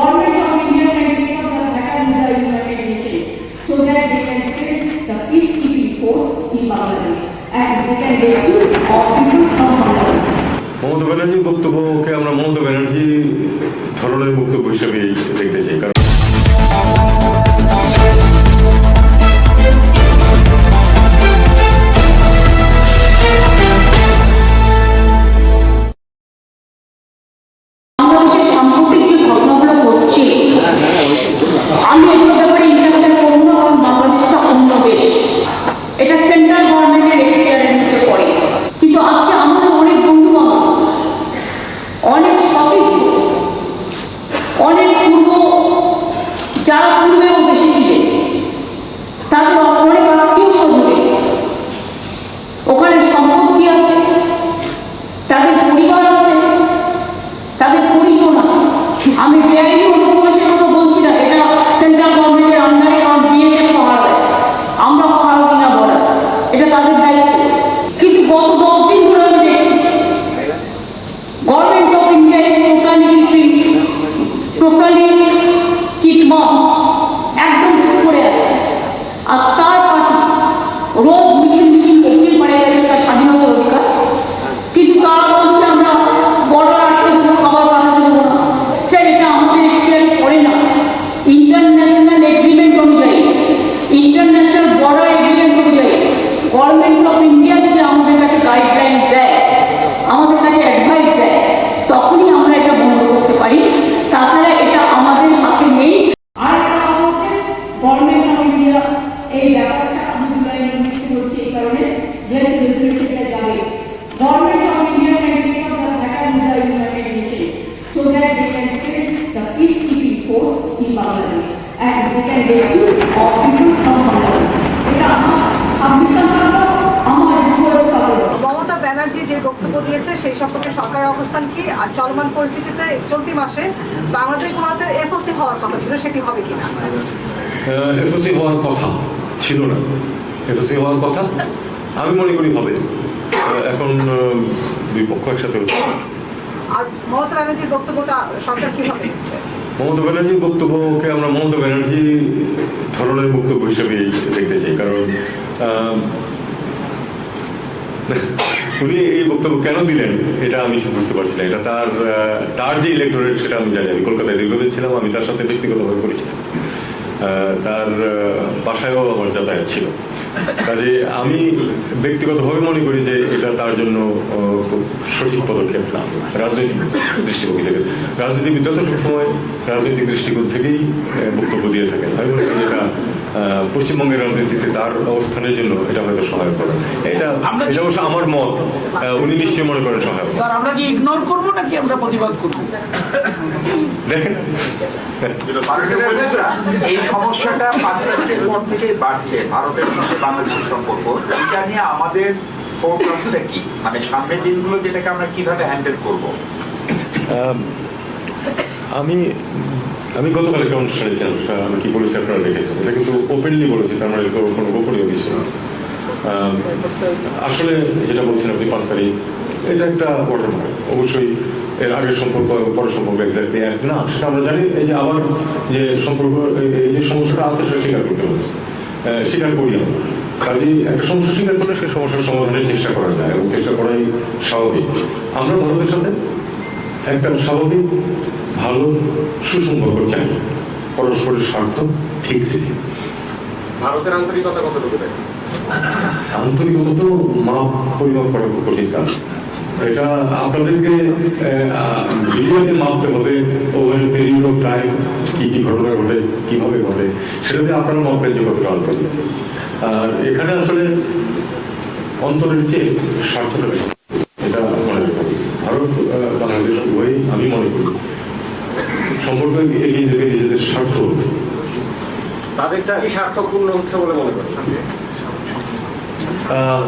Government of India can take up the United Nations so that they can send the peacekeeping force in Bangladesh and they can rescue all people from Bangladesh. Mamata ব্যানার্জির বক্তব্যকে আমরা মমতা ব্যানার্জি ধরনের বক্তব্য হিসেবে দেখতে চাই কারণ মমতা ব্যানার্জি যে বক্তব্য দিয়েছে সেই সম্পর্কে সরকারের অবস্থান কি আর চলমান পরিস্থিতিতে চলতি মাসে বাংলাদেশ ভারতের এফওসি হওয়ার কথা ছিল সেটি হবে কিনা? এফওসি হওয়ার কথা ছিল না। এফওসি হওয়ার কথা আমি মনে করি হবে। এখন আহ, দুই পক্ষ একসাথে আর মমতা ব্যানার্জির বক্তব্যটা সরকার কীভাবে নিচ্ছে? মমতা ব্যানার্জির বক্তব্যকে আমরা মমতা ব্যানার্জি ধরনের বক্তব্য হিসেবে দেখতে চাই, কারণ উনি এই বক্তব্য কেন দিলেন এটা আমি বুঝতে পারছি না। এটা তার তার যে ইলেকটোরেট সেটা আমি জানি আমি কলকাতায় দীর্ঘদিন ছিলাম, আমি তার সাথে ব্যক্তিগতভাবে পরিচিত। তার বাসায়ও আমার যাতায়াত ছিল। কাজে আমি ব্যক্তিগতভাবে মনে করি যে এটা তার জন্য খুব সঠিক পদক্ষেপ না। রাজনৈতিক দৃষ্টিভঙ্গি থেকে। রাজনীতিবিদরা তো সবসময় রাজনৈতিক দৃষ্টিকোণ থেকেই বক্তব্য দিয়ে থাকেন। আমি মনে করি এটা পশ্চিমবঙ্গের রাজনীতিতে তার অবস্থানের জন্য এটা হয়তো সহায়ক হবে। এটা এটা অবশ্য আমার মত। উনি নিশ্চয়ই মনে করেন সহায়ক স্যার আমরা কি ইগনোর করব নাকি আমরা প্রতিবাদ করব? দেখেন। এই সমস্যাটা পাঁচ তারিখের পর থেকে বাড়ছে ভারতের সঙ্গে বাংলাদেশের সম্পর্ক, এটা নিয়ে আমাদের ফোরকাস্টটা কি? মানে সামনের দিনগুলো যেটাকে আমরা কীভাবে হ্যান্ডেল করব? আমি আমি গতকাল একটা অনুষ্ঠানে ছিলাম আমি কি বলেছি আপনারা দেখেছেন? এটা কিন্তু ওপেনলি বলেছি তার মানে কোনো গোপনীয় বিষয় না। আসলে যেটা বলছেন আপনি, পাঁচ তারিখ, এটা একটা ওয়াটারমার্ক অবশ্যই এর আগের সম্পর্ক এবং পরের সম্পর্ক এক্স্যাক্টলি এক না, সেটা আমরা জানি, এই যে আবার যে সম্পর্ক, এই- যে সমস্যাটা আছে, সেটা স্বীকার করতে হবে। স্বীকার করি আমরা। কাজে একটা সমস্যা স্বীকার করলে সেই সমস্যার সমাধানের চেষ্টা করা যায় এবং চেষ্টা করাই স্বাভাবিক। আমরা ভারতের সাথে একটা স্বাভাবিক ভালো সুসম্পর্ক চাই। পরস্পরের স্বার্থ ঠিক রেখে। ভারতের আন্তরিকতা কতটুকু আন্তরিকতা তো মাপ পরিমাপ করা খুব কঠিন কাজ। এটা আপনাদেরকে ভিডিওতে মাপতে হবে ওভার পিরিয়ড অফ টাইম কি কি ঘটনা ঘটে কীভাবে ঘটে সেটাতে আপনারা মাপবেন যে কতটা আর এখানে আসলে অন্তরের চেয়ে স্বার্থটা এটা মনে ভারত বাংলাদেশ উভয়ই আমি মনে করি সম্পর্ক এগিয়ে দেবে নিজেদের স্বার্থ। তাদের কি স্বার্থপূর্ণ হচ্ছে বলে মনে আহ,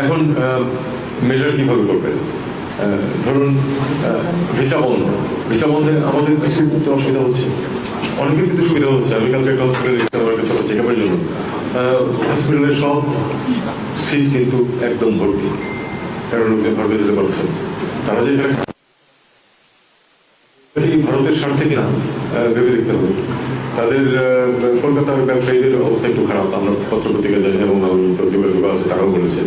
এখন মেজার কীভাবে করবেন? ধরুন ভিসা বন্ধ ভিসা বন্ধে আমাদের কিছু অসুবিধা হচ্ছে। অনেকের কিন্তু সুবিধা হচ্ছে। আমি কালকে একটা হসপিটালে চেক আপের জন্য হসপিটালের সব সিট কিন্তু একদম ভর্তি। কারণ লোকজন ভারতে যেতে পারছেন তারা যে ভারতের স্বার্থে কিনা ভেবে দেখতে হবে। তাদের কলকাতার ব্যবসায়ীদের অবস্থা একটু খারাপ। আমরা পত্র পত্রিকা জানি এবং আমি যোগাযোগ আছে, তারাও বলেছে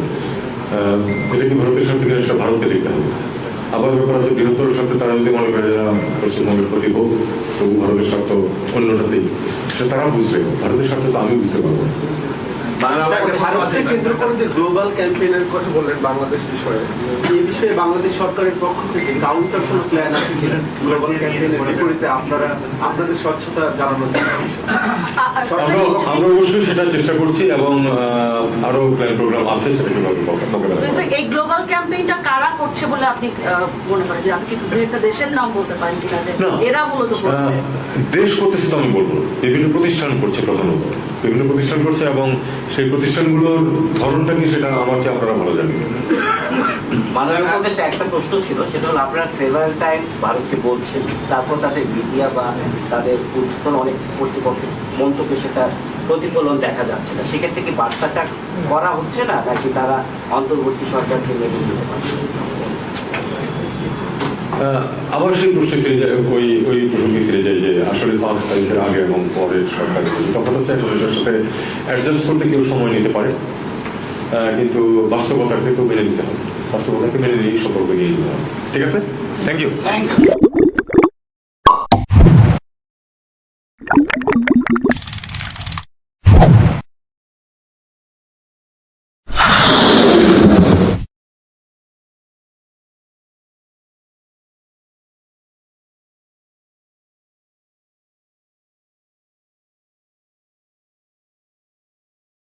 এটা কি ভারতের সাথে কিনা সেটা ভারতকে দেখতে হবে। আবার ব্যাপার আছে বৃহত্তর সাথে তারা যদি মনে করে পশ্চিমবঙ্গের ক্ষতি হোক তবু ভারতের স্বার্থ অন্যটাতেই। সেটা তারা বুঝবে। ভারতের স্বার্থ তো আমি বুঝতে পারব। না। ভারতকে কেন্দ্র করে যে গ্লোবাল ক্যাম্পেইনের কথা বললেন বাংলাদেশ বিষয়ে এই বিষয়ে বাংলাদেশ সরকারের পক্ষ থেকে কাউন্টার কোনো প্ল্যান আছে কিনা? গ্লোবাল ক্যাম্পেইনের বিপরীতে আপনারা আপনাদের স্বচ্ছতা জানানোর জন্য। আমরা আমরা অবশ্যই সেটা চেষ্টা করছি এবং আরও প্ল্যান প্রোগ্রাম আছে সেটা এই গ্লোবাল ক্যাম্পেইনটা কারা করছে বলে আপনি মনে করেন যে আপনি কি একটা দেশের নাম বলতে পারেন কিনা এরা মূলত করছে? দেশ করতেছে তো আমি বলব বিভিন্ন প্রতিষ্ঠান করছে প্রধানত। বিভিন্ন প্রতিষ্ঠান করছে এবং সেই প্রতিষ্ঠানগুলোর ধরনটা কি সেটা আমার চেয়ে আপনারা ভালো জানেন। মাননীয় উপদেশে একটা প্রশ্ন ছিল, সেটা হলো আপনারা সেভারাল টাইমস ভারতকে বলছেন, তারপর তাদের মিডিয়া বা তাদের উত্তর অনেক কর্তৃপক্ষের মন্তব্যে সেটা প্রতিফলন দেখা যাচ্ছে না। সেক্ষেত্রে কি বার্তাটা করা হচ্ছে না, নাকি তারা অন্তর্বর্তী সরকারকে মেনে নিতে পারছে? আবার সেই প্রশ্নে ফিরে যায় ওই ওই প্রসঙ্গে ফিরে যায় যে আসলে পাঁচ তারিখের আগে এবং পরে সরকারের তখন হচ্ছে সাথে অ্যাডজাস্ট করতে কেউ সময় নিতে পারে। কিন্তু বাস্তবতাকে তো মেনে নিতে হবে। বাস্তবতাকে মেনে নিয়ে সম্পর্ক নিয়ে নিতে হবে ঠিক আছে? Thank you thank you